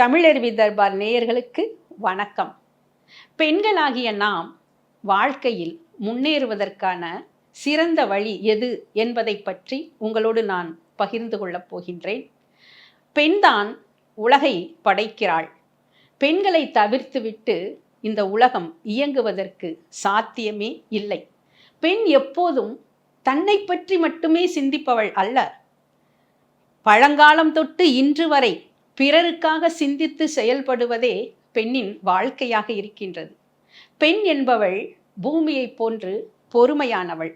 தமிழருவி தர்பார் நேயர்களுக்கு வணக்கம். பெண்களாகிய நாம் வாழ்க்கையில் முன்னேறுவதற்கான சிறந்த வழி எது என்பதை பற்றி உங்களோடு நான் பகிர்ந்து கொள்ளப் போகின்றேன். பெண்தான் உலகை படைக்கிறாள். பெண்களை தவிர்த்துவிட்டு இந்த உலகம் இயங்குவதற்கு சாத்தியமே இல்லை. பெண் எப்போதும் தன்னை பற்றி மட்டுமே சிந்திப்பவள் அல்ல. பழங்காலம் தொட்டு இன்று வரை பிறருக்காக சிந்தித்து செயல்படுவதே பெண்ணின் வாழ்க்கையாக இருக்கின்றது. பெண் என்பவள் பூமியைப் போன்று பொறுமையானவள்.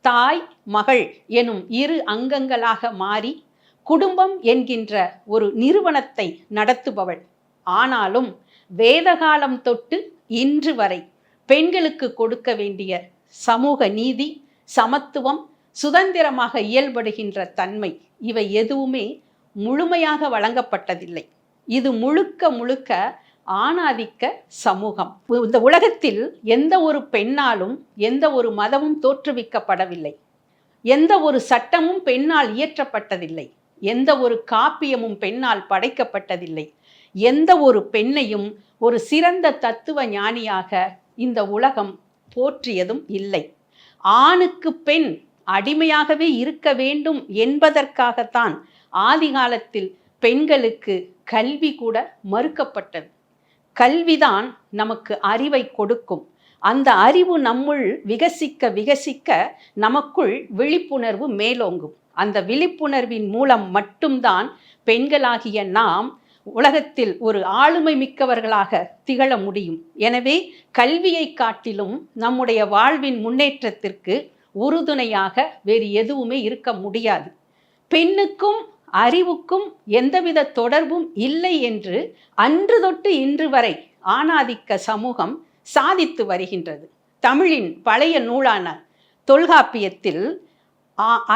தாய் மகள் எனும் இரு அங்கங்களாக மாறி குடும்பம் என்கின்ற ஒரு நிறுவனத்தை நடத்துபவள். ஆனாலும் வேதகாலம் தொட்டு இன்று வரை பெண்களுக்கு கொடுக்க வேண்டிய சமூக நீதி சமத்துவம் சுதந்திரமாக இயல்படுகின்ற தன்மை இவை எதுவுமே முழுமையாக வழங்கப்பட்டதில்லை. இது முழுக்க முழுக்க ஆணாதிக்க சமூகம். இந்த உலகத்தில் எந்த ஒரு பெண்ணாலும் எந்த ஒரு மதமும் தோற்றுவிக்கப்படவில்லை. எந்த ஒரு சட்டமும் பெண்ணால் இயற்றப்பட்டதில்லை. எந்த ஒரு காப்பியமும் பெண்ணால் படைக்கப்பட்டதில்லை. எந்த ஒரு பெண்ணையும் ஒரு சிறந்த தத்துவ ஞானியாக இந்த உலகம் போற்றியதும் இல்லை. ஆணுக்கு பெண் அடிமையாகவே இருக்க வேண்டும் என்பதற்காகத்தான் ஆதி காலத்தில் பெண்களுக்கு கல்வி கூட மறுக்கப்பட்டது. கல்விதான் நமக்கு அறிவை கொடுக்கும். அந்த அறிவு நம்முள் விகசிக்க விகசிக்க நமக்குள் விழிப்புணர்வு மேலோங்கும். அந்த விழிப்புணர்வின் மூலம் மட்டும்தான் பெண்களாகிய நாம் உலகத்தில் ஒரு ஆளுமை மிக்கவர்களாக திகழ முடியும். எனவே கல்வியை காட்டிலும் நம்முடைய வாழ்வின் முன்னேற்றத்திற்கு உறுதுணையாக வேறு எதுவுமே இருக்க முடியாது. பெண்ணுக்கும் அறிவுக்கும் எந்தவித தொடர்பும் இல்லை என்று அன்று தொட்டு இன்று வரை ஆணாதிக்க சமூகம் சாதித்து வருகின்றது. தமிழின் பழைய நூலான தொல்காப்பியத்தில்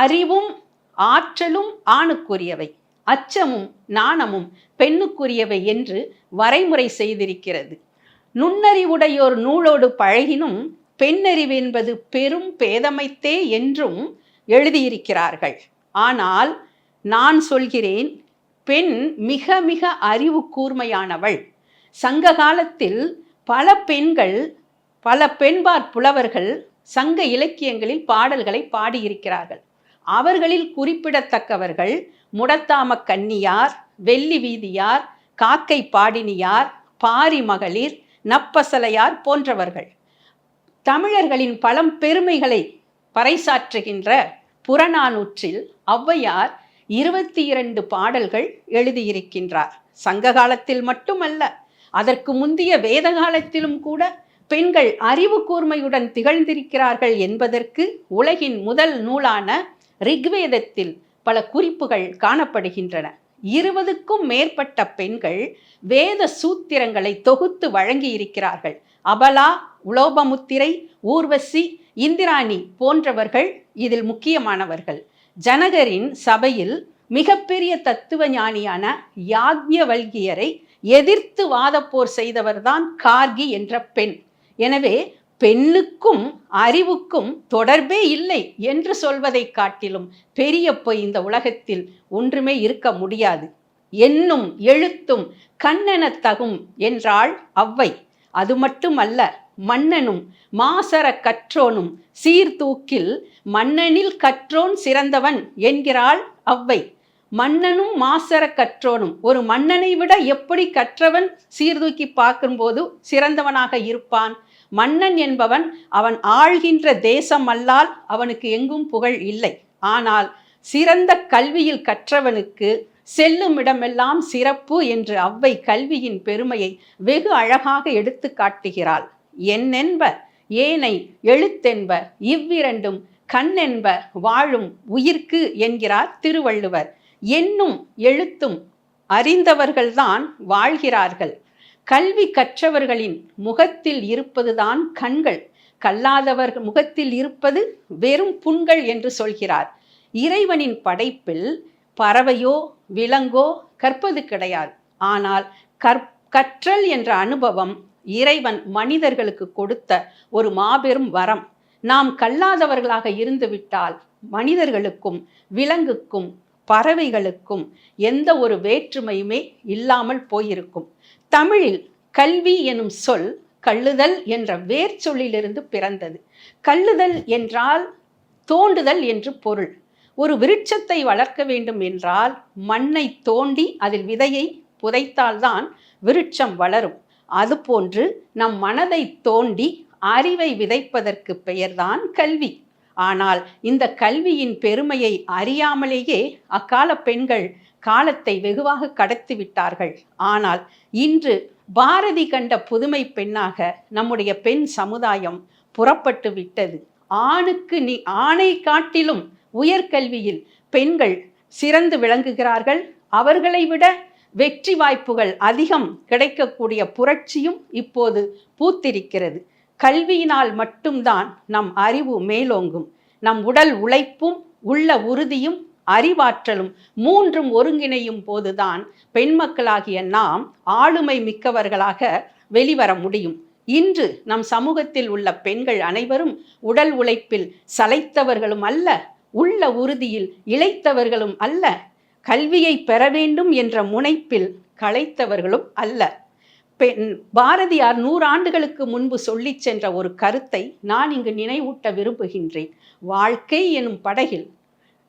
அறிவும் ஆற்றலும் ஆணுக்குரியவை அச்சமும் நாணமும் பெண்ணுக்குரியவை என்று வரைமுறை செய்திருக்கிறது. நுண்ணறிவுடையோர் நூலோடு பழகினும் பெண்ணறிவு என்பது பெரும் பேதமைத்தே என்றும் எழுதியிருக்கிறார்கள். ஆனால் நான் சொல்கிறேன் பெண் மிக மிக அறிவு கூர்மையானவள் சங்க காலத்தில் பல பெண்கள் பல பெண்பார் புலவர்கள் சங்க இலக்கியங்களில் பாடல்களை பாடியிருக்கிறார்கள். அவர்களில் குறிப்பிடத்தக்கவர்கள் முடத்தாம கன்னியார் வெள்ளி வீதியார் காக்கை பாடினியார் பாரி மகளிர் நப்பசலையார் போன்றவர்கள். தமிழர்களின் பழம் பெருமைகளை பறைசாற்றுகின்ற புறநானூற்றில் ஔவையார் இருபத்தி இரண்டு பாடல்கள் எழுதியிருக்கின்றார். சங்க காலத்தில் மட்டுமல்ல அதற்கு முந்தைய வேத காலத்திலும் கூட பெண்கள் அறிவு கூர்மையுடன் திகழ்ந்திருக்கிறார்கள் என்பதற்கு உலகின் முதல் நூலான ரிக்வேதத்தில் பல குறிப்புகள் காணப்படுகின்றன. இருபதுக்கும் மேற்பட்ட பெண்கள் வேத சூத்திரங்களை தொகுத்து வழங்கியிருக்கிறார்கள். அபலா உலோபமுத்திரை ஊர்வசி இந்திராணி போன்றவர்கள் இதில் முக்கியமானவர்கள். ஜனகரின் சபையில் மிகப்பெரிய தத்துவ ஞானியான யாக்ஞவல்கியரை எதிர்த்து வாதப்போர் செய்தவர்தான் கார்கி என்ற பெண். எனவே பெண்ணுக்கும் அறிவுக்கும் தொடர்பே இல்லை என்று சொல்வதை காட்டிலும் பெரிய பொய் இந்த உலகத்தில் ஒன்றுமே இருக்க முடியாது. என்னும் எழுத்தும் கண்ணென தகும் என்றாள் அவ்வை. அது மட்டுமல்ல மன்னனும் மாசர கற்றோனும் சீர்தூக்கில் மன்னனில் கற்றோன் சிறந்தவன் என்கிறாள் அவ்வை. மன்னனும் மாசர கற்றோனும் ஒரு மன்னனை விட எப்படி கற்றவன் சீர்தூக்கி பார்க்கும்போது சிறந்தவனாக இருப்பான்? மன்னன் என்பவன் அவன் ஆழ்கின்ற தேசம் அல்லால் அவனுக்கு எங்கும் புகழ் இல்லை. ஆனால் சிறந்த கல்வியில் கற்றவனுக்கு செல்லும் இடமெல்லாம் சிறப்பு என்று அவ்வை கல்வியின் பெருமையை வெகு அழகாக எடுத்து காட்டுகிறாள். என்னென்ப? ஏனை எழுத்தென்ப? இவ்விரண்டும் கண்ணென்ப? வாழும் உயிர்க்கு என்கிறார் திருவள்ளுவர். என்னும் எழுத்தும் அறிந்தவர்கள்தான் வாழ்கிறார்கள். கல்வி கற்றவர்களின் முகத்தில் இருப்பதுதான் கண்கள். கல்லாதவர் முகத்தில் இருப்பது வெறும் புண்கள் என்று சொல்கிறார். இறைவனின் படைப்பில் பறவையோ விலங்கோ கற்பது கிடையாது. ஆனால் கற் கற்றல் என்ற அனுபவம் இறைவன் மனிதர்களுக்கு கொடுத்த ஒரு மாபெரும் வரம். நாம் கல்லாதவர்களாக இருந்துவிட்டால் மனிதர்களுக்கும் விலங்குக்கும் பறவைகளுக்கும் எந்த ஒரு வேற்றுமையுமே இல்லாமல் போயிருக்கும். தமிழில் கல்வி எனும் சொல் கள்ளுதல் என்ற வேர் சொல்லிலிருந்து பிறந்தது. கள்ளுதல் என்றால் தோண்டுதல் என்று பொருள். ஒரு விருட்சத்தை வளர்க்க வேண்டும் என்றால் மண்ணை தோண்டி அதில் விதையை புதைத்தால்தான் விருட்சம் வளரும். அதுபோன்று நம் மனதை தோண்டி அறிவை விதைப்பதற்கு பெயர்தான் கல்வி. ஆனால் இந்த கல்வியின் பெருமையை அறியாமலேயே அக்கால பெண்கள் காலத்தை வெகுவாக கடத்தி விட்டார்கள். ஆனால் இன்று பாரதி கண்ட புதுமை பெண்ணாக நம்முடைய பெண் சமுதாயம் புறப்பட்டு விட்டது. ஆணுக்கு நீ ஆணை காட்டிலும் உயர்கல்வியில் பெண்கள் சிறந்து விளங்குகிறார்கள். அவர்களை விட வெற்றி வாய்ப்புகள் அதிகம் கிடைக்கக்கூடிய புரட்சியும் இப்போது பூத்திருக்கிறது. கல்வியினால் மட்டும்தான் நம் அறிவு மேலோங்கும். நம் உடல் உழைப்பும் உள்ள உறுதியும் அறிவாற்றலும் மூன்றும் ஒருங்கிணையும் போதுதான் பெண் மக்களாகிய நாம் ஆளுமை மிக்கவர்களாக வெளிவர முடியும். இன்று நம் சமூகத்தில் உள்ள பெண்கள் அனைவரும் உடல் உழைப்பில் சளைத்தவர்களும் அல்ல உள்ள உறுதியில் இழைத்தவர்களும் அல்ல. கல்வியை பெற வேண்டும் என்ற முனைப்பில் களைத்தவர்களும் அல்ல. பெண் பாரதியார் நூறாண்டுகளுக்கு முன்பு சொல்லிச் சென்ற ஒரு கருத்தை நான் இங்கு நினைவூட்ட விரும்புகின்றேன். வாழ்க்கை எனும் படகில்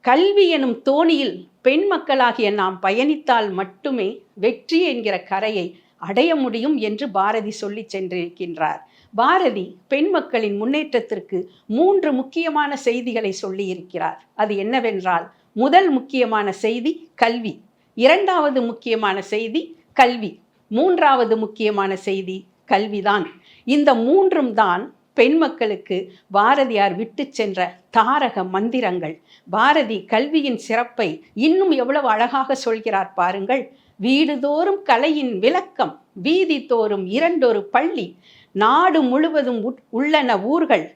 கல்வி எனும் தோணியில் பெண் மக்களாகிய நாம் பயணித்தால் மட்டுமே வெற்றி என்கிற கரையை அடைய முடியும் என்று பாரதி சொல்லி சென்றிருக்கின்றார். பாரதி பெண் மக்களின் முன்னேற்றத்திற்கு மூன்று முக்கியமான செய்திகளை சொல்லியிருக்கிறார். அது என்னவென்றால் முதல் முக்கியமான செய்தி கல்வி. இரண்டாவது முக்கியமான செய்தி கல்வி. மூன்றாவது முக்கியமான செய்தி கல்விதான். இந்த மூன்றும் தான் பெண் மக்களுக்கு பாரதியார் விட்டு சென்ற தாரக மந்திரங்கள். பாரதி கல்வியின் சிறப்பை இன்னும் எவ்வளவு அழகாக சொல்கிறார் பாருங்கள். வீடுதோறும் கலையின் விளக்கம் வீதி தோறும் இரண்டொரு பள்ளி நாடு முழுவதும் உள்ளன ஊர்கள்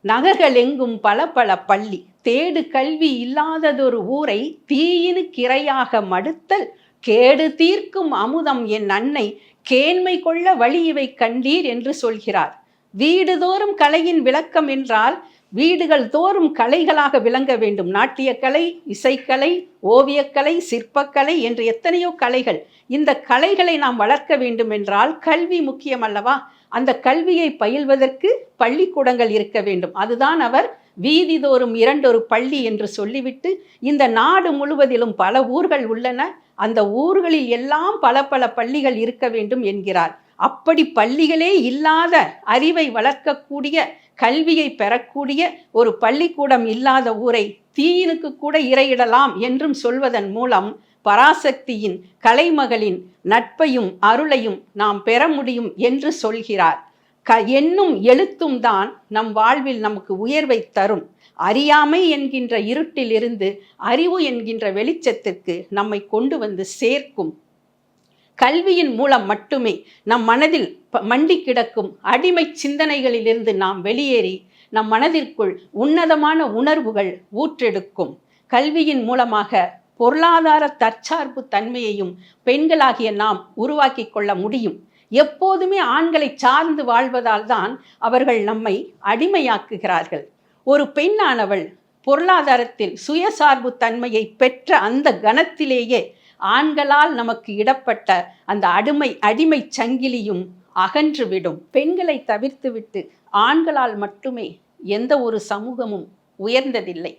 நகர்கள் எங்கும் பல பல பள்ளி. தேடு கல்வி இல்லாததொரு ஊரை தீயினு கிரையாக மடுத்தல் கேடு தீர்க்கும் அமுதம் என் அன்னை கேண்மை கொள்ள வழி இவை கண்டீர் என்று சொல்கிறார். வீடுதோறும் கலையின் விளக்கம் என்றால் வீடுகள் தோறும் கலைகளாக விளங்க வேண்டும். நாட்டியக்கலை இசைக்கலை ஓவியக்கலை சிற்பக்கலை என்று எத்தனையோ கலைகள் இந்த கலைகளை நாம் வளர்க்க வேண்டும் என்றால் கல்வி முக்கியம் அல்லவா? அந்த கல்வியை பயில்வதற்கு பள்ளிக்கூடங்கள் இருக்க வேண்டும். அதுதான் அவர் வீதிதோறும் இரண்டொரு பள்ளி என்று சொல்லிவிட்டு இந்த நாடு முழுவதிலும் பல ஊர்கள் உள்ளன. அந்த ஊர்களில் எல்லாம் பல பல பள்ளிகள் இருக்க வேண்டும் என்கிறார். அப்படி பள்ளிகளே இல்லாத அறிவை வளர்க்கக்கூடிய கல்வியை பெறக்கூடிய ஒரு பள்ளிக்கூடம் இல்லாத ஊரை தீயினுக்கு கூட இறையிடலாம் என்றும் சொல்வதன் மூலம் பராசக்தியின் கலைமகளின் நட்பையும் அருளையும் நாம் பெற முடியும் என்று சொல்கிறார். க என்னும் எழுத்தும் தான் நம் வாழ்வில் நமக்கு உயர்வை தரும். அறியாமை என்கின்ற இருட்டில் இருந்து அறிவு என்கின்ற வெளிச்சத்திற்கு நம்மை கொண்டு வந்து சேர்க்கும். கல்வியின் மூலம் மட்டுமே நம் மனதில் மண்டி கிடக்கும் அடிமை சிந்தனைகளிலிருந்து நாம் வெளியேறி நம் மனதிற்குள் உன்னதமான உணர்வுகள் ஊற்றெடுக்கும். கல்வியின் மூலமாக பொருளாதார தற்சார்பு தன்மையையும் பெண்களாகிய நாம் உருவாக்கி கொள்ள முடியும். எப்போதுமே ஆண்களை சார்ந்து வாழ்வதால் தான் அவர்கள் நம்மை அடிமையாக்குகிறார்கள். ஒரு பெண்ணானவள் பொருளாதாரத்தில் சுயசார்பு தன்மையை பெற்ற அந்த கணத்திலேயே ஆண்களால் நமக்கு இடப்பட்ட அந்த அடிமை அடிமை சங்கிலியும் அகன்றுவிடும். பெண்களை தவிர்த்துவிட்டு ஆண்களால் மட்டுமே எந்த ஒரு சமூகமும் உயர்ந்ததில்லை.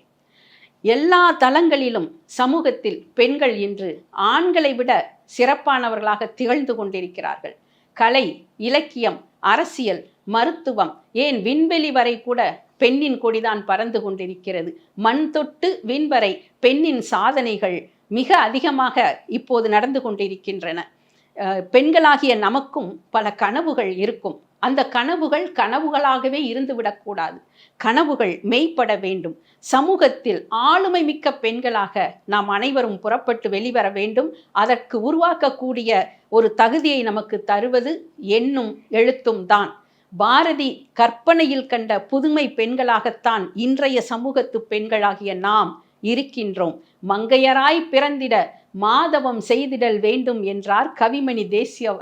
எல்லா தளங்களிலும் சமூகத்தில் பெண்கள் இன்று ஆண்களை விட சிறப்பானவர்களாக திகழ்ந்து கொண்டிருக்கிறார்கள். கலை இலக்கியம் அரசியல் மருத்துவம் ஏன் விண்வெளி வரை கூட பெண்ணின் கொடிதான் பறந்து கொண்டிருக்கிறது. மண் தொட்டு விண்வரை பெண்ணின் சாதனைகள் மிக அதிகமாக இப்போது நடந்து கொண்டிருக்கின்றன. பெண்களாகிய நமக்கும் பல கனவுகள் இருக்கும். அந்த கனவுகள் கனவுகளாகவே இருந்துவிடக்கூடாது. கனவுகள் மெய்ப்பட வேண்டும். சமூகத்தில் ஆளுமை மிக்க பெண்களாக நாம் அனைவரும் புறப்பட்டு வெளிவர வேண்டும். அதற்கு உருவாக்கக்கூடிய ஒரு தகுதியை நமக்கு தருவது எண்ணும் எழுத்தும் தான். பாரதி கற்பனையில் கண்ட புதுமை பெண்களாகத்தான் இன்றைய சமூகத்து பெண்களாகிய நாம் இருக்கின்றோம். மங்கையராய் பிறந்திட மாதவம் செய்திடல் வேண்டும் என்றார் கவிமணி தேசிய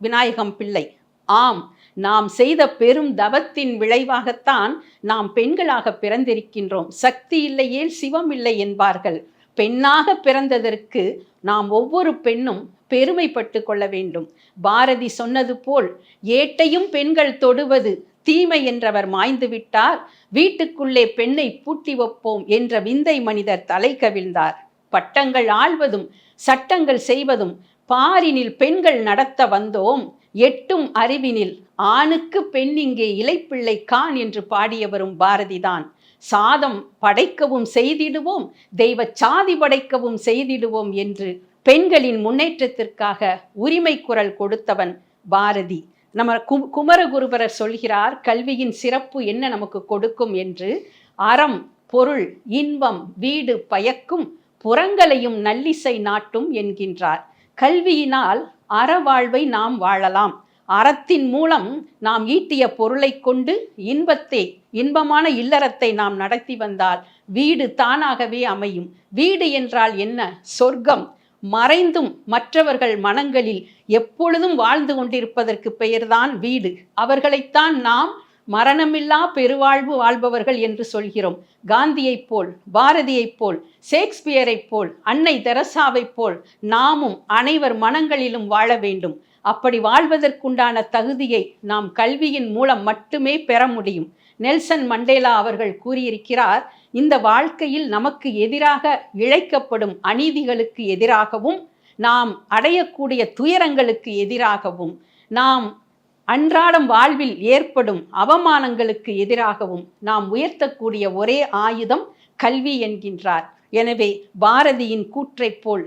விநாயகம் பிள்ளை. ஆம் நாம் செய்த பெரும் தவத்தின் விளைவாகத்தான் நாம் பெண்களாக பிறந்திருக்கின்றோம். சக்தி இல்லையேல் சிவம் இல்லை என்பார்கள். பெண்ணாக பிறந்ததற்கு நாம் ஒவ்வொரு பெண்ணும் பெருமைப்பட்டு கொள்ள வேண்டும். பாரதி சொன்னது போல் ஏட்டையும் பெண்கள் தொடுவது தீமை என்றவர் மாய்ந்து விட்டார். வீட்டுக்குள்ளே பெண்ணை பூட்டி வைப்போம் என்ற விந்தை மனிதர் தலை கவிழ்ந்தார். பட்டங்கள் ஆள்வதும் சட்டங்கள் செய்வதும் பாரினில் பெண்கள் நடத்த வந்தோம். எட்டும் அறிவினில் ஆணுக்கு பெண் இங்கே இலைப்பிள்ளை கான் என்று பாடியவரும் பாரதிதான். சாதம் படைக்கவும் செய்திடுவோம் தெய்வ சாதி படைக்கவும் செய்திடுவோம் என்று பெண்களின் முன்னேற்றத்திற்காக உரிமை குரல் கொடுத்தவன் பாரதி. நம்ம கு குமரகுருபரர் சொல்கிறார் கல்வியின் சிறப்பு என்ன நமக்கு கொடுக்கும்? என்று அறம் பொருள் இன்பம் வீடு பயக்கும் புறங்களையும் நல்லிசை நாட்டும் என்கின்றார். கல்வியினால் அறவாழ்வை நாம் வாழலாம். அறத்தின் மூலம் நாம் ஈட்டிய பொருளை கொண்டு இன்பத்தை இன்பமான இல்லறத்தை நாம் நடத்தி வந்தால் வீடு தானாகவே அமையும். வீடு என்றால் என்ன? சொர்க்கம். மறைந்தும் மற்றவர்கள் மனங்களில் எப்பொழுதும் வாழ்ந்து கொண்டிருப்பதற்கு பெயர்தான் வீடு. அவர்களைத்தான் நாம் மரணமில்லா பெருவாழ்வு வாழ்பவர்கள் என்று சொல்கிறோம். காந்தியைப் போல் பாரதியைப் போல் ஷேக்ஸ்பியரைப் போல் அன்னை தெரசாவைப் போல் நாமும் அனைவர் மனங்களிலும் வாழ வேண்டும். அப்படி வாழ்வதற்குண்டான தகுதியை நாம் கல்வியின் மூலம் மட்டுமே பெற முடியும். நெல்சன் மண்டேலா அவர்கள் கூறியிருக்கிறார் இந்த வாழ்க்கையில் நமக்கு எதிராக இழைக்கப்படும் அநீதிகளுக்கு எதிராகவும் நாம் அடையக்கூடிய துயரங்களுக்கு எதிராகவும் நாம் அன்றாடம் வாழ்வில் ஏற்படும் அவமானங்களுக்கு எதிராகவும் நாம் உயர்த்தக்கூடிய ஒரே ஆயுதம் கல்வி என்கின்றார். எனவே பாரதியின் கூற்றைப் போல்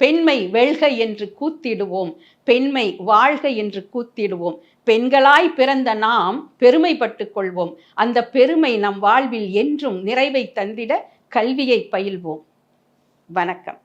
பெண்மை வெல்க என்று கூத்திடுவோம் பெண்மை வாழ்க என்று கூத்திடுவோம். பெண்களாய் பிறந்த நாம் பெருமைப்பட்டு கொள்வோம். அந்த பெருமை நம் வாழ்வில் என்றும் நிறைவை தந்திட கல்வியை பயில்வோம். வணக்கம்.